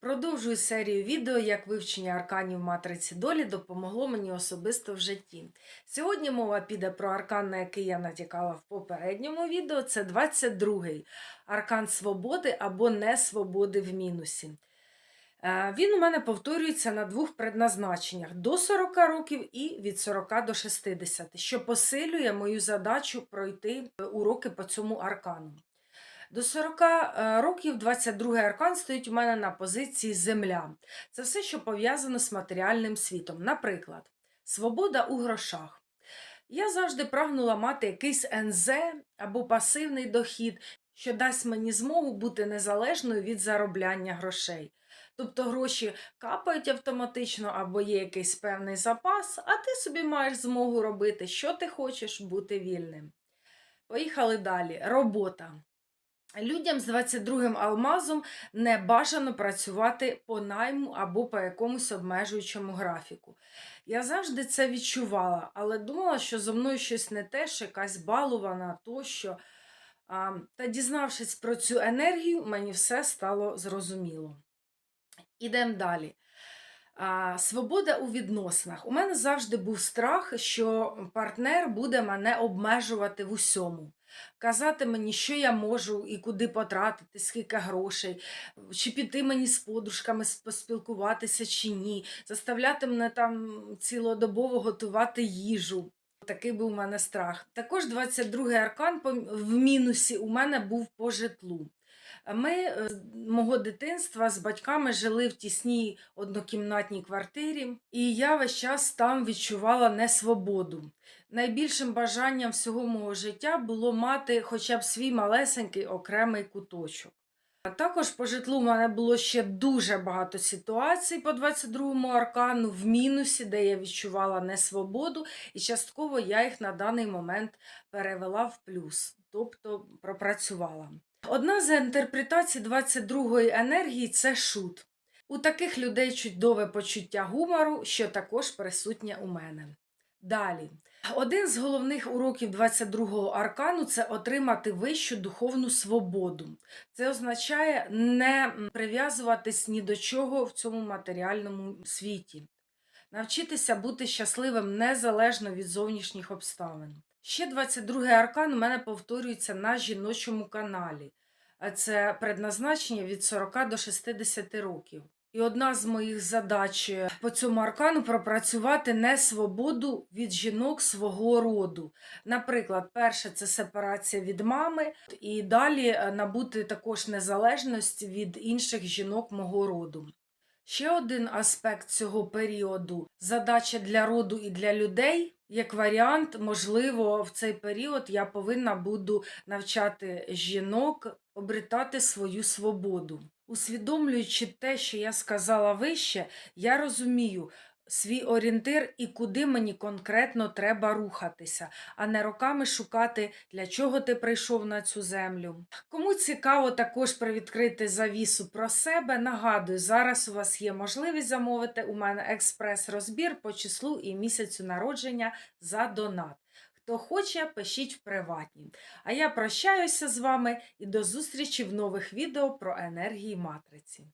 Продовжую серію відео, як вивчення арканів матриці долі допомогло мені особисто в житті. Сьогодні мова піде про аркан, на який я натякала в попередньому відео. Це 22-й аркан свободи або несвободи в мінусі. Е, Він у мене повторюється на двох предназначеннях до 40 років і від 40 до 60, що посилює мою задачу пройти уроки по цьому аркану. До 40 е, років 22 аркан стоїть у мене на позиції Земля. Це все, що пов'язано з матеріальним світом. Наприклад, свобода у грошах. Я завжди прагнула мати якийсь НЗ або пасивний дохід, що дасть мені змогу бути незалежною від заробляння грошей. Тобто гроші капають автоматично або є якийсь певний запас, а ти собі маєш змогу робити, що ти хочеш, бути вільним. Поїхали далі. Робота. Людям з 22-м алмазом не бажано працювати по найму або по якомусь обмежуючому графіку. Я завжди це відчувала, але думала, що зо мною щось не те, що якась балувана тощо. Та дізнавшись про цю енергію, мені все стало зрозуміло. Ідемо далі. Свобода у відносинах. У мене завжди був страх, що партнер буде мене обмежувати в усьому. Казати мені, що я можу і куди потратити, скільки грошей, чи піти мені з подружками поспілкуватися чи ні, заставляти мене там цілодобово готувати їжу. Такий був у мене страх. Також 22-й аркан в мінусі у мене був по житлу. Ми е, з мого дитинства з батьками жили в тісній однокімнатній квартирі, і я весь час там відчувала несвободу. Найбільшим бажанням всього мого життя було мати хоча б свій малесенький окремий куточок. А також по житлу в мене було ще дуже багато ситуацій по 22-му аркану в мінусі, де я відчувала несвободу, і частково я їх на даний момент перевела в плюс, тобто пропрацювала. Одна з інтерпретацій 22-ї енергії це шут. У таких людей чудове почуття гумору, що також присутнє у мене. Далі. Один з головних уроків 22-го аркану це отримати вищу духовну свободу. Це означає не прив'язуватись ні до чого в цьому матеріальному світі. Навчитися бути щасливим незалежно від зовнішніх обставин. Ще 22-й аркан у мене повторюється на жіночому каналі. А Це предназначення від 40 до 60 років. І одна з моїх задач е, по цьому аркану пропрацювати несвободу від жінок свого роду. Наприклад, перше це сепарація від мами, і далі е, набути також незалежність від інших жінок мого роду. Ще один аспект цього періоду задача для роду і для людей. Як варіант, можливо, в цей період я повинна буду навчати жінок обретати свою свободу. Усвідомлюючи те, що я сказала вище, я розумію свій орієнтир і куди мені конкретно треба рухатися, а не роками шукати, для чого ти прийшов на цю землю. Кому цікаво також привідкрити завісу про себе, нагадую, зараз у вас є можливість замовити у мене експрес-розбір по числу і місяцю народження за донат. Хто хоче, пишіть в приватні. А я прощаюся з вами і до зустрічі в нових відео про енергії матриці.